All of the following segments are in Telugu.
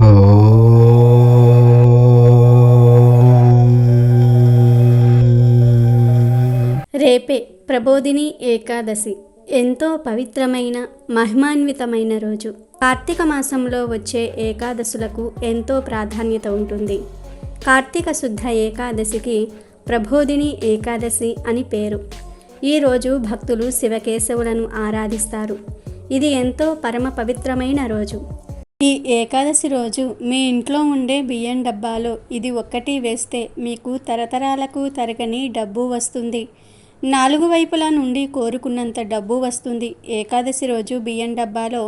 రేపే ప్రబోధిని ఏకాదశి. ఎంతో పవిత్రమైన మహిమాన్వితమైన రోజు. కార్తీక మాసంలో వచ్చే ఏకాదశులకు ఎంతో ప్రాధాన్యత ఉంటుంది. కార్తీక శుద్ధ ఏకాదశికి ప్రబోధిని ఏకాదశి అని పేరు. ఈరోజు భక్తులు శివకేశవులను ఆరాధిస్తారు. ఇది ఎంతో పరమ పవిత్రమైన రోజు. ఈ ఏకాదశి రోజు మీ ఇంట్లో ఉండే బియ్యం డబ్బాలో ఇది ఒక్కటి వేస్తే మీకు తరతరాలకు తరగని డబ్బు వస్తుంది. నాలుగు వైపుల నుండి కోరుకున్నంత డబ్బు వస్తుంది. ఏకాదశి రోజు బియ్యం డబ్బాలో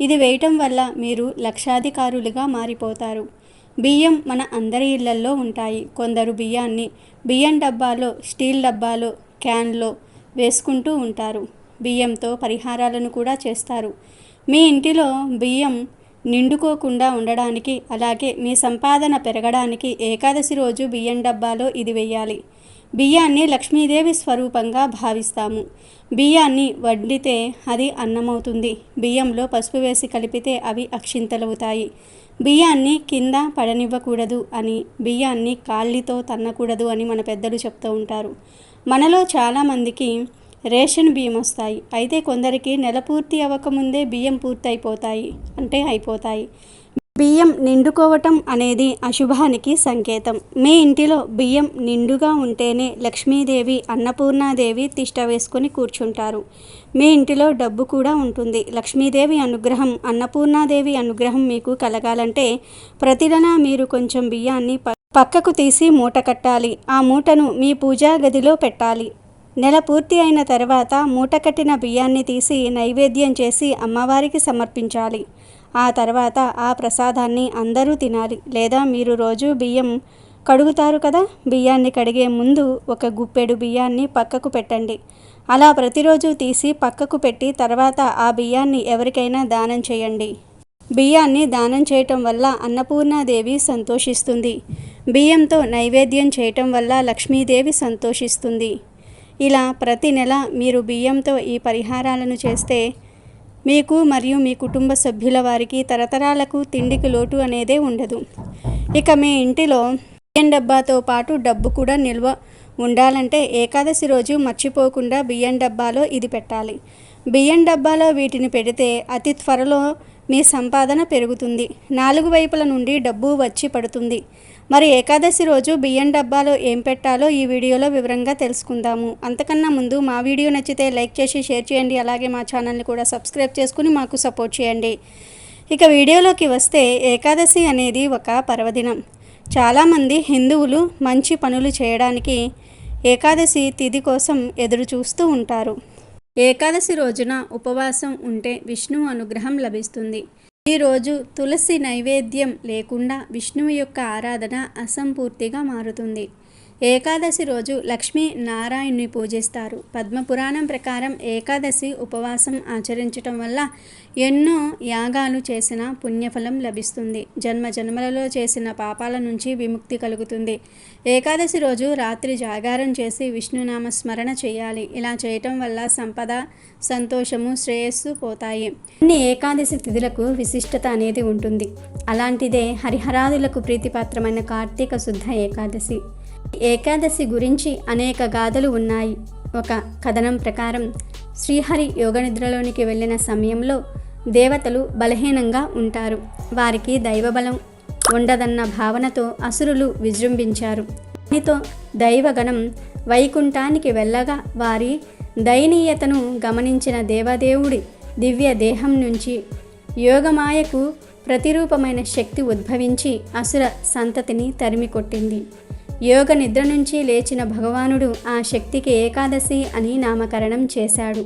ఇది వేయటం వల్ల మీరు లక్షాధికారులుగా మారిపోతారు. బియ్యం మన అందరి ఇళ్ళల్లో ఉంటాయి. కొందరు బియ్యాన్ని బియ్యం డబ్బాలో స్టీల్ డబ్బాలో క్యాన్లో వేసుకుంటూ ఉంటారు. బియ్యంతో పరిహారాలను కూడా చేస్తారు. మీ ఇంటిలో బియ్యం నిండుకోకుండా ఉండడానికి అలాగే మీ సంపాదన పెరగడానికి ఏకాదశి రోజు బియ్యం డబ్బాలో ఇది వెయ్యాలి. బియ్యాన్ని లక్ష్మీదేవి స్వరూపంగా భావిస్తాము. బియ్యాన్ని వండితే అది అన్నమవుతుంది. బియ్యంలో పసుపు వేసి కలిపితే అవి అక్షింతలవుతాయి. బియ్యాన్ని కింద పడనివ్వకూడదు అని బియ్యాన్ని కాళ్ళితో తన్నకూడదు అని మన పెద్దలు చెప్తూ ఉంటారు. మనలో చాలామందికి రేషన్ బియ్యం వస్తాయి అయితే కొందరికి నెల పూర్తి అవ్వకముందే బియ్యం పూర్తయిపోతాయి అంటే అయిపోతాయి. బియ్యం నిండుకోవటం అనేది అశుభానికి సంకేతం. మీ ఇంటిలో బియ్యం నిండుగా ఉంటేనే లక్ష్మీదేవి అన్నపూర్ణాదేవి తిష్ట వేసుకొని కూర్చుంటారు. మీ ఇంటిలో డబ్బు కూడా ఉంటుంది. లక్ష్మీదేవి అనుగ్రహం అన్నపూర్ణాదేవి అనుగ్రహం మీకు కలగాలంటే ప్రతిదన మీరు కొంచెం బియ్యాన్ని పక్కకు తీసి మూట కట్టాలి. ఆ మూటను మీ పూజా గదిలో పెట్టాలి. నెల పూర్తి అయిన తర్వాత మూటకట్టిన బియ్యాన్ని తీసి నైవేద్యం చేసి అమ్మవారికి సమర్పించాలి. ఆ తర్వాత ఆ ప్రసాదాన్ని అందరూ తినాలి. లేదా మీరు రోజు బియ్యం కడుగుతారు కదా? బియ్యాన్ని కడిగే ముందు ఒక గుప్పెడు బియ్యాన్ని పక్కకు పెట్టండి. అలా ప్రతిరోజు తీసి పక్కకు పెట్టి తర్వాత ఆ బియ్యాన్ని ఎవరికైనా దానం చేయండి. బియ్యాన్ని దానం చేయటం వల్ల అన్నపూర్ణాదేవి సంతోషిస్తుంది. బియ్యంతో నైవేద్యం చేయటం వల్ల లక్ష్మీదేవి సంతోషిస్తుంది. ఇలా ప్రతి నెల మీరు బియ్యంతో ఈ పరిహారాలను చేస్తే మీకు మరియు మీ కుటుంబ సభ్యుల వారికి తరతరాలకు తిండికి లోటు అనేదే ఉండదు. ఇక మీ ఇంటిలో బియ్యం డబ్బాతో పాటు డబ్బు కూడా నిల్వ ఉండాలంటే ఏకాదశి రోజు మర్చిపోకుండా బియ్యం డబ్బాలో ఇది పెట్టాలి. బియ్యం డబ్బాలో వీటిని పెడితే అతి త్వరలో మీ సంపాదన పెరుగుతుంది. నాలుగు వైపుల నుండి డబ్బు వచ్చి పడుతుంది. మరి ఏకాదశి రోజు బియ్యం డబ్బాలో ఏం పెట్టాలో ఈ వీడియోలో వివరంగా తెలుసుకుందాము. అంతకన్నా ముందు మా వీడియో నచ్చితే లైక్ చేసి షేర్ చేయండి. అలాగే మా ఛానల్ని కూడా సబ్స్క్రైబ్ చేసుకుని మాకు సపోర్ట్ చేయండి. ఇక వీడియోలోకి వస్తే ఏకాదశి అనేది ఒక పర్వదినం. చాలామంది హిందువులు మంచి పనులు చేయడానికి ఏకాదశి తిథి కోసం ఎదురు చూస్తూ ఉంటారు. ఏకాదశి రోజున ఉపవాసం ఉంటే విష్ణువు అనుగ్రహం లభిస్తుంది. ఈరోజు తులసి నైవేద్యం లేకుండా విష్ణువు యొక్క ఆరాధన అసంపూర్తిగా మారుతుంది. ఏకాదశి రోజు లక్ష్మీ నారాయణ్ణి పూజిస్తారు. పద్మపురాణం ప్రకారం ఏకాదశి ఉపవాసం ఆచరించటం వల్ల ఎన్నో యాగాలు చేసిన పుణ్యఫలం లభిస్తుంది. జన్మ జన్మలలో చేసిన పాపాల నుంచి విముక్తి కలుగుతుంది. ఏకాదశి రోజు రాత్రి జాగారం చేసి విష్ణునామ స్మరణ చేయాలి. ఇలా చేయటం వల్ల సంపద సంతోషము శ్రేయస్సు పోతాయి. అన్ని ఏకాదశి తిథులకు విశిష్టత అనేది ఉంటుంది. అలాంటిదే హరిహరాదులకు ప్రీతిపాత్రమైన కార్తీక శుద్ధ ఏకాదశి. ఏకాదశి గురించి అనేక గాథలు ఉన్నాయి. ఒక కథనం ప్రకారం శ్రీహరి యోగనిద్రలోనికి వెళ్ళిన సమయంలో దేవతలు బలహీనంగా ఉంటారు. వారికి దైవబలం ఉండదన్న భావనతో అసురులు విజృంభించారు. దానితో దైవగణం వైకుంఠానికి వెళ్ళగా వారి దయనీయతను గమనించిన దేవదేవుడి దివ్య దేహం నుంచి యోగమాయకు ప్రతిరూపమైన శక్తి ఉద్భవించి అసుర సంతతిని తరిమి కొట్టింది యోగ నిద్ర నుంచి లేచిన భగవానుడు ఆ శక్తికి ఏకాదశి అని నామకరణం చేశాడు.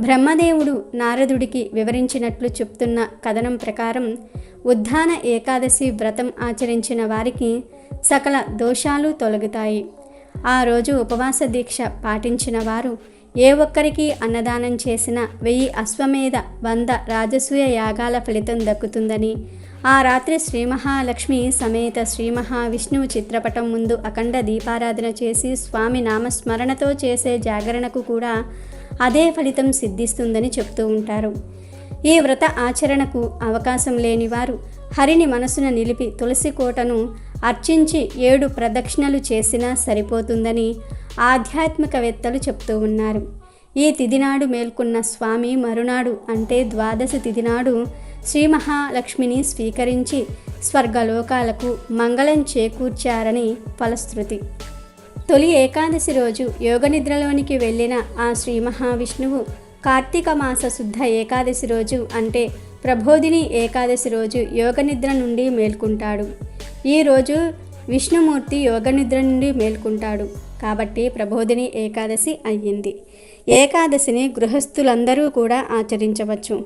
బ్రహ్మదేవుడు నారదుడికి వివరించినట్లు చెప్తున్న కథనం ప్రకారం ఉద్ధాన ఏకాదశి వ్రతం ఆచరించిన వారికి సకల దోషాలు తొలగుతాయి. ఆ రోజు ఉపవాస దీక్ష పాటించిన వారు ఏ ఒక్కరికి అన్నదానం చేసిన వెయ్యి అశ్వమేధ వంద రాజసూయ యాగాల ఫలితం దక్కుతుందని ఆ రాత్రి శ్రీ మహాలక్ష్మి సమేత శ్రీ మహావిష్ణువు చిత్రపటం ముందు అఖండ దీపారాధన చేసి స్వామి నామస్మరణతో చేసే జాగరణకు కూడా అదే ఫలితం సిద్ధిస్తుందని చెప్తూ ఉంటారు. ఈ వ్రత ఆచరణకు అవకాశం లేని వారు హరిని మనసున నిలిపి తులసి కోటను అర్చించి ఏడు ప్రదక్షిణలు చేసినా సరిపోతుందని ఆధ్యాత్మికవేత్తలు చెప్తూ ఉన్నారు. ఈ తిదినాడు మేల్కొన్న స్వామి మరునాడు అంటే ద్వాదశి తిదినాడు శ్రీ మహాలక్ష్మిని స్వీకరించి స్వర్గలోకాలకు మంగళం చేకూర్చారని ఫలశ్రుతి. తొలి ఏకాదశి రోజు యోగనిద్రలోనికి వెళ్ళిన ఆ శ్రీ మహావిష్ణువు కార్తీక మాస శుద్ధ ఏకాదశి రోజు అంటే ప్రబోధిని ఏకాదశి రోజు యోగనిద్ర నుండి మేల్కుంటాడు. ఈ రోజు విష్ణుమూర్తి యోగనిద్ర నుండి మేల్కుంటాడు. కాబట్టి ప్రబోధిని ఏకాదశి అయ్యింది. ఏకాదశిని గృహస్థులందరూ కూడా ఆచరించవచ్చు.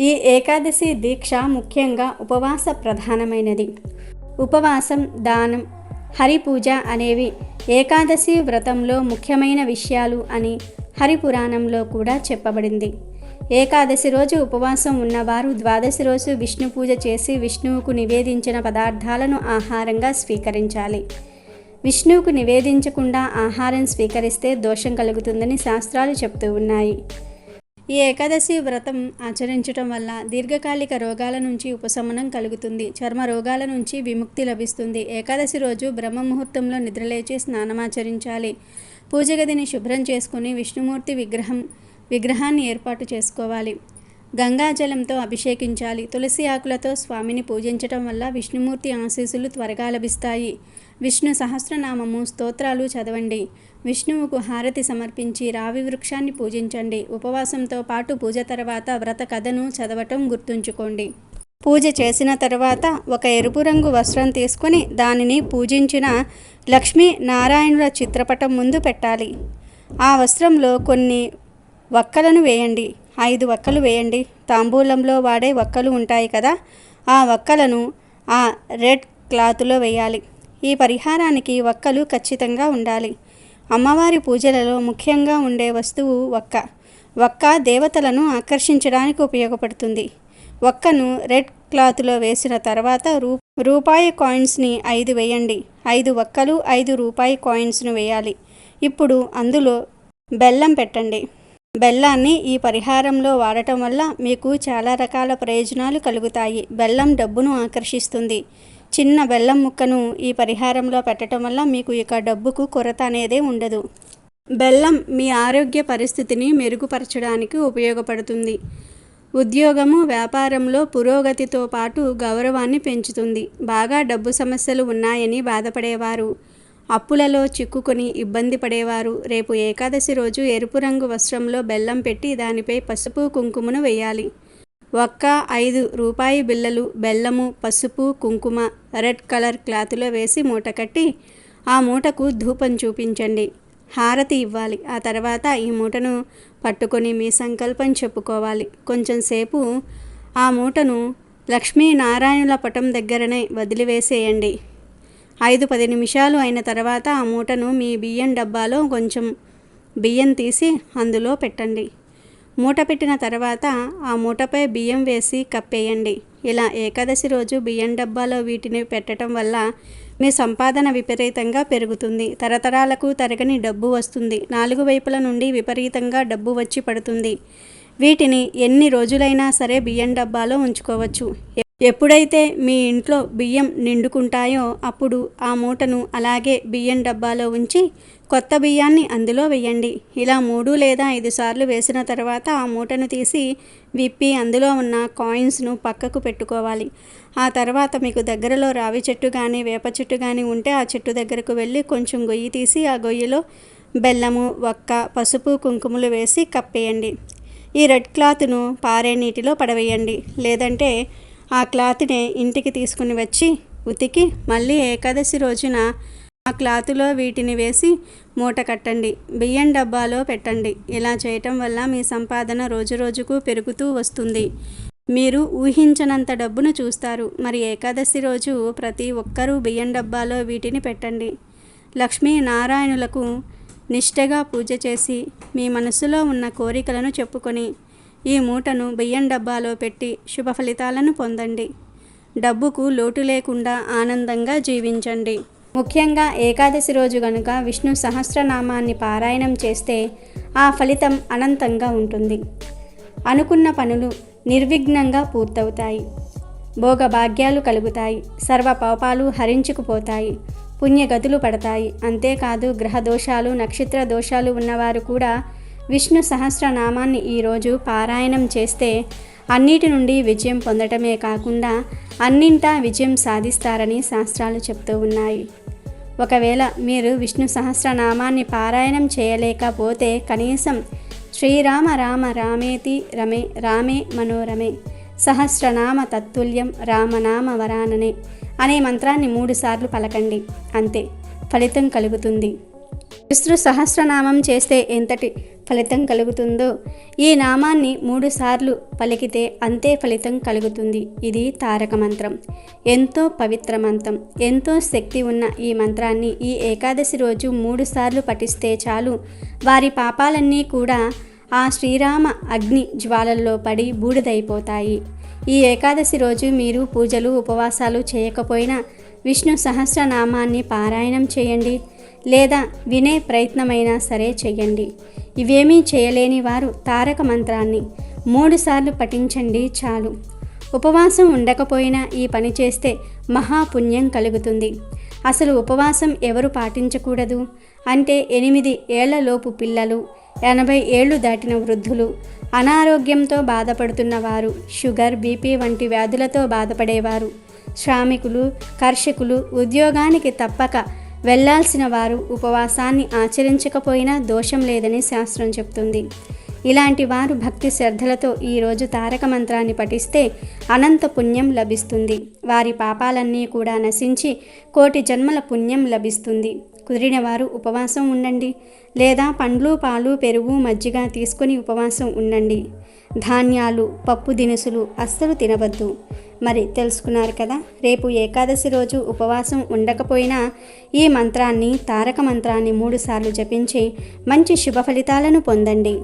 ఈ ఏకాదశి దీక్ష ముఖ్యంగా ఉపవాస ప్రధానమైనది. ఉపవాసం దానం హరిపూజ అనేవి ఏకాదశి వ్రతంలో ముఖ్యమైన విషయాలు అని హరిపురాణంలో కూడా చెప్పబడింది. ఏకాదశి రోజు ఉపవాసం ఉన్నవారు ద్వాదశి రోజు విష్ణు పూజ చేసి విష్ణువుకు నివేదించిన పదార్థాలను ఆహారంగా స్వీకరించాలి. విష్ణువుకు నివేదించకుండా ఆహారం స్వీకరిస్తే దోషం కలుగుతుందని శాస్త్రాలు చెప్తూ ఉన్నాయి. ఈ ఏకాదశి వ్రతం ఆచరించటం వల్ల దీర్ఘకాలిక రోగాల నుంచి ఉపశమనం కలుగుతుంది. చర్మ రోగాల నుంచి విముక్తి లభిస్తుంది. ఏకాదశి రోజు బ్రహ్మ ముహూర్తంలో నిద్రలేచి స్నానమాచరించాలి. పూజ గదిని శుభ్రం చేసుకుని విష్ణుమూర్తి విగ్రహం విగ్రహాన్ని ఏర్పాటు చేసుకోవాలి. గంగాజలంతో అభిషేకించాలి. తులసి ఆకులతో స్వామిని పూజించటం వల్ల విష్ణుమూర్తి ఆశీస్సులు త్వరగా లభిస్తాయి. విష్ణు సహస్రనామము స్తోత్రాలు చదవండి. విష్ణువుకు హారతి సమర్పించి రావి వృక్షాన్ని పూజించండి. ఉపవాసంతో పాటు పూజ తర్వాత వ్రత కథను చదవటం గుర్తుంచుకోండి. పూజ చేసిన తర్వాత ఒక ఎరుపు రంగు వస్త్రం తీసుకొని దానిని పూజించిన లక్ష్మీ నారాయణుల చిత్రపటం ముందు పెట్టాలి. ఆ వస్త్రంలో కొన్ని వక్కలను వేయండి. ఐదు వక్కలు వేయండి. తాంబూలంలో వాడే వక్కలు ఉంటాయి కదా ఆ వక్కలను ఆ రెడ్ క్లాత్లో వేయాలి. ఈ పరిహారానికి వక్కలు ఖచ్చితంగా ఉండాలి. అమ్మవారి పూజలలో ముఖ్యంగా ఉండే వస్తువు వక్క. వక్క దేవతలను ఆకర్షించడానికి ఉపయోగపడుతుంది. వక్కను రెడ్ క్లాత్లో వేసిన తర్వాత రూ రూపాయి కాయిన్స్ని ఐదు వేయండి. ఐదు వక్కలు ఐదు రూపాయి కాయిన్స్ను వేయాలి. ఇప్పుడు అందులో బెల్లం పెట్టండి. బెల్లాన్ని ఈ పరిహారంలో వాడటం వల్ల మీకు చాలా రకాల ప్రయోజనాలు కలుగుతాయి. బెల్లం డబ్బును ఆకర్షిస్తుంది. చిన్న బెల్లం ముక్కను ఈ పరిహారంలో పెట్టడం వల్ల మీకు ఇక డబ్బుకు కొరత అనేదే ఉండదు. బెల్లం మీ ఆరోగ్య పరిస్థితిని మెరుగుపరచడానికి ఉపయోగపడుతుంది. ఉద్యోగము వ్యాపారంలో పురోగతితో పాటు గౌరవాన్ని పెంచుతుంది. బాగా డబ్బు సమస్యలు ఉన్నాయని బాధపడేవారు. అప్పులలో చిక్కుకొని ఇబ్బంది పడేవారు. రేపు ఏకాదశి రోజు ఎరుపు రంగు వస్త్రంలో బెల్లం పెట్టి దానిపై పసుపు కుంకుమను వేయాలి. ఒక్క ఐదు రూపాయి బిళ్ళలు బెల్లము పసుపు కుంకుమ రెడ్ కలర్ క్లాత్లో వేసి మూట కట్టి ఆ మూటకు ధూపం చూపించండి. హారతి ఇవ్వాలి. ఆ తర్వాత ఈ మూటను పట్టుకొని మీ సంకల్పం చెప్పుకోవాలి. కొంచెం సేపు ఆ మూటను లక్ష్మీనారాయణుల పటం దగ్గరనే వదిలివేసేయండి. ఐదు పది నిమిషాలు అయిన తర్వాత ఆ మూటను మీ బియ్యం డబ్బాలో కొంచెం బియ్యం తీసి అందులో పెట్టండి. మూట పెట్టిన తర్వాత ఆ మూటపై బియ్యం వేసి కప్పేయండి. ఇలా ఏకాదశి రోజు బియ్యం డబ్బాలో వీటిని పెట్టడం వల్ల మీ సంపాదన విపరీతంగా పెరుగుతుంది. తరతరాలకు తరగని డబ్బు వస్తుంది. నాలుగు వైపుల నుండి విపరీతంగా డబ్బు వచ్చి పడుతుంది. వీటిని ఎన్ని రోజులైనా సరే బియ్యం డబ్బాలో ఉంచుకోవచ్చు. ఎప్పుడైతే మీ ఇంట్లో బియ్యం నిండుకుంటాయో అప్పుడు ఆ మూటను అలాగే బియ్యం డబ్బాలో ఉంచి కొత్త బియ్యాన్ని అందులో వేయండి ఇలా మూడు లేదా ఐదు సార్లు వేసిన తర్వాత ఆ మూటను తీసి విప్పి అందులో ఉన్న కాయిన్స్ను పక్కకు పెట్టుకోవాలి. ఆ తర్వాత మీకు దగ్గరలో రావి చెట్టు కానీ వేప చెట్టు కానీ ఉంటే ఆ చెట్టు దగ్గరకు వెళ్ళి కొంచెం గొయ్యి తీసి ఆ గొయ్యిలో బెల్లము వక్క పసుపు కుంకుమలు వేసి కప్పేయండి. ఈ రెడ్ క్లాత్ను పారే నీటిలో పడవేయండి. లేదంటే ఆ క్లాత్ని ఇంటికి తీసుకుని వచ్చి ఉతికి మళ్ళీ ఏకాదశి రోజున ఆ క్లాతులో వీటిని వేసి మూట కట్టండి బియ్యం డబ్బాలో పెట్టండి. ఇలా చేయటం వల్ల మీ సంపాదన రోజు రోజుకు పెరుగుతూ వస్తుంది. మీరు ఊహించనంత డబ్బును చూస్తారు. మరి ఏకాదశి రోజు ప్రతి ఒక్కరూ బియ్యం డబ్బాలో వీటిని పెట్టండి. లక్ష్మీ నారాయణులకు నిష్టగా పూజ చేసి మీ మనసులో ఉన్న కోరికలను చెప్పుకొని ఈ మూటను బియ్యం డబ్బాలో పెట్టి శుభ ఫలితాలను పొందండి. డబ్బుకు లోటు లేకుండా ఆనందంగా జీవించండి. ముఖ్యంగా ఏకాదశి రోజు గనుక విష్ణు సహస్రనామాన్ని పారాయణం చేస్తే ఆ ఫలితం అనంతంగా ఉంటుంది. అనుకున్న పనులు నిర్విఘ్నంగా పూర్తవుతాయి. భోగభాగ్యాలు కలుగుతాయి. సర్వ పాపాలు హరించుకుపోతాయి. పుణ్యగతులు పడతాయి. అంతేకాదు గ్రహ దోషాలు నక్షత్ర దోషాలు ఉన్నవారు కూడా విష్ణు సహస్రనామాన్ని ఈరోజు పారాయణం చేస్తే అన్నిటి నుండి విజయం పొందటమే కాకుండా అన్నింటా విజయం సాధిస్తారని శాస్త్రాలు చెప్తూ ఉన్నాయి. ఒకవేళ మీరు విష్ణు సహస్రనామాన్ని పారాయణం చేయలేకపోతే కనీసం శ్రీరామ రామ రామేతి రమే రామే మనోరమే సహస్రనామ తత్తుల్యం రామనామ వరాననే అనే మంత్రాన్ని మూడుసార్లు పలకండి. అంతే ఫలితం కలుగుతుంది. విష్ణు సహస్రనామం చేస్తే ఎంతటి ఫలితం కలుగుతుందో? ఈ నామాన్ని మూడుసార్లు పలికితే అంతే ఫలితం కలుగుతుంది. ఇది తారక మంత్రం. ఎంతో పవిత్ర మంత్రం. ఎంతో శక్తి ఉన్న ఈ మంత్రాన్ని ఈ ఏకాదశి రోజు మూడుసార్లు పఠిస్తే చాలు. వారి పాపాలన్నీ కూడా ఆ శ్రీరామ అగ్ని జ్వాలల్లో పడి బూడిదైపోతాయి. ఈ ఏకాదశి రోజు మీరు పూజలు ఉపవాసాలు చేయకపోయినా విష్ణు సహస్రనామాన్ని పారాయణం చేయండి. లేదా వినే ప్రయత్నమైనా సరే చేయండి ఇవేమీ చేయలేని వారు తారక మంత్రాన్ని మూడుసార్లు పఠించండి చాలు. ఉపవాసం ఉండకపోయినా ఈ పని చేస్తే మహాపుణ్యం కలుగుతుంది. అసలు ఉపవాసం ఎవరు పాటించకూడదు? అంటే ఎనిమిది ఏళ్ళలోపు పిల్లలు ఎనభై ఏళ్ళు దాటిన వృద్ధులు అనారోగ్యంతో బాధపడుతున్న వారు షుగర్ బీపీ వంటి వ్యాధులతో బాధపడేవారు. శ్రామికులు కర్షకులు ఉద్యోగానికి తప్పక వెళ్ళాల్సిన వారు ఉపవాసాన్ని ఆచరించకపోయినా దోషం లేదని శాస్త్రం చెప్తుంది. ఇలాంటి వారు భక్తి శ్రద్ధలతో ఈరోజు తారక మంత్రాన్ని పఠిస్తే అనంత పుణ్యం లభిస్తుంది. వారి పాపాలన్నీ కూడా నశించి కోటి జన్మల పుణ్యం లభిస్తుంది. కుదిరిన వారు ఉపవాసం ఉండండి. లేదా పండ్లు పాలు పెరుగు మజ్జిగ తీసుకొని ఉపవాసం ఉండండి. ధాన్యాలు పప్పు దినుసులు అస్సలు తినవద్దు. మరి తెలుసుకున్నారు కదా. రేపు ఏకాదశి రోజు ఉపవాసం ఉండకపోయినా ఈ మంత్రాన్ని తారక మంత్రాన్ని మూడుసార్లు జపించి మంచి శుభ ఫలితాలను పొందండి.